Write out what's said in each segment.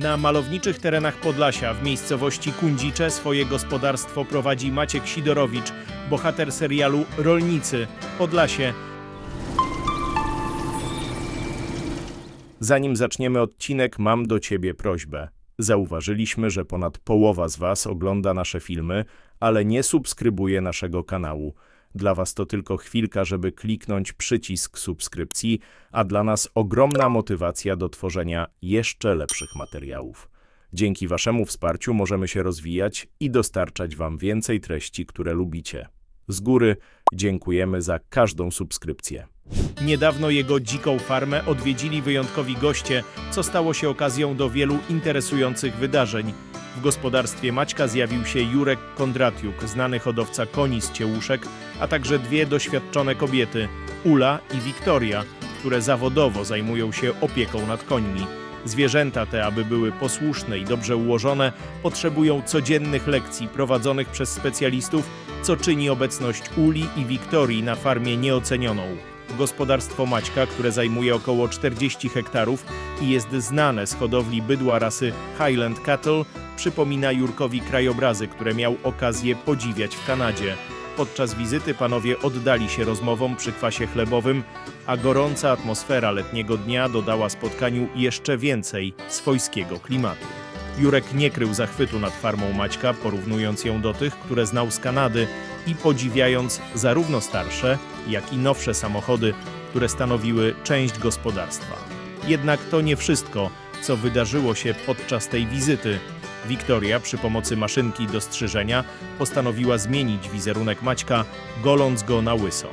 Na malowniczych terenach Podlasia w miejscowości Kundzicze swoje gospodarstwo prowadzi Maciek Sidorowicz, bohater serialu Rolnicy Podlasie. Zanim zaczniemy odcinek, mam do Ciebie prośbę. Zauważyliśmy, że ponad połowa z Was ogląda nasze filmy, ale nie subskrybuje naszego kanału. Dla Was to tylko chwilka, żeby kliknąć przycisk subskrypcji, a dla nas ogromna motywacja do tworzenia jeszcze lepszych materiałów. Dzięki Waszemu wsparciu możemy się rozwijać i dostarczać Wam więcej treści, które lubicie. Z góry dziękujemy za każdą subskrypcję. Niedawno jego dziką farmę odwiedzili wyjątkowi goście, co stało się okazją do wielu interesujących wydarzeń. W gospodarstwie Maćka zjawił się Jurek Kondratiuk, znany hodowca koni z Ciełuszek, a także dwie doświadczone kobiety, Ula i Wiktoria, które zawodowo zajmują się opieką nad końmi. Zwierzęta te, aby były posłuszne i dobrze ułożone, potrzebują codziennych lekcji prowadzonych przez specjalistów, co czyni obecność Uli i Wiktorii na farmie nieocenioną. Gospodarstwo Maćka, które zajmuje około 40 hektarów i jest znane z hodowli bydła rasy Highland Cattle, przypomina Jurkowi krajobrazy, które miał okazję podziwiać w Kanadzie. Podczas wizyty panowie oddali się rozmowom przy kwasie chlebowym, a gorąca atmosfera letniego dnia dodała spotkaniu jeszcze więcej swojskiego klimatu. Jurek nie krył zachwytu nad farmą Maćka, porównując ją do tych, które znał z Kanady i podziwiając zarówno starsze, jak i nowsze samochody, które stanowiły część gospodarstwa. Jednak to nie wszystko, co wydarzyło się podczas tej wizyty. Wiktoria przy pomocy maszynki do strzyżenia postanowiła zmienić wizerunek Maćka, goląc go na łyso.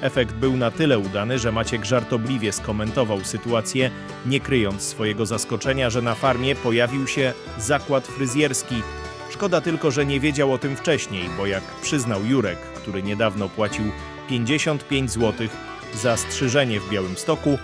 Efekt był na tyle udany, że Maciek żartobliwie skomentował sytuację, nie kryjąc swojego zaskoczenia, że na farmie pojawił się zakład fryzjerski. Szkoda tylko, że nie wiedział o tym wcześniej, bo jak przyznał Jurek, który niedawno płacił 55 zł za strzyżenie w Białymstoku,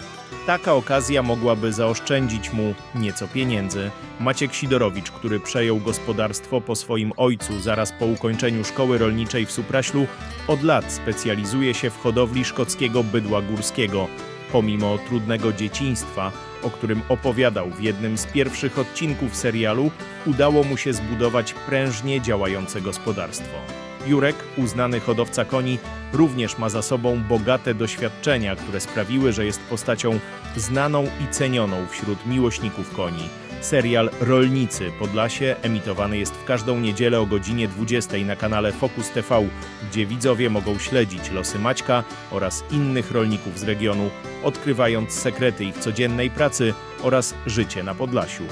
taka okazja mogłaby zaoszczędzić mu nieco pieniędzy. Maciek Sidorowicz, który przejął gospodarstwo po swoim ojcu zaraz po ukończeniu szkoły rolniczej w Supraślu, od lat specjalizuje się w hodowli szkockiego bydła górskiego. Pomimo trudnego dzieciństwa, o którym opowiadał w jednym z pierwszych odcinków serialu, udało mu się zbudować prężnie działające gospodarstwo. Jurek, uznany hodowca koni, również ma za sobą bogate doświadczenia, które sprawiły, że jest postacią znaną i cenioną wśród miłośników koni. Serial Rolnicy Podlasie emitowany jest w każdą niedzielę o godzinie 20 na kanale Focus TV, gdzie widzowie mogą śledzić losy Maćka oraz innych rolników z regionu, odkrywając sekrety ich codziennej pracy oraz życie na Podlasiu.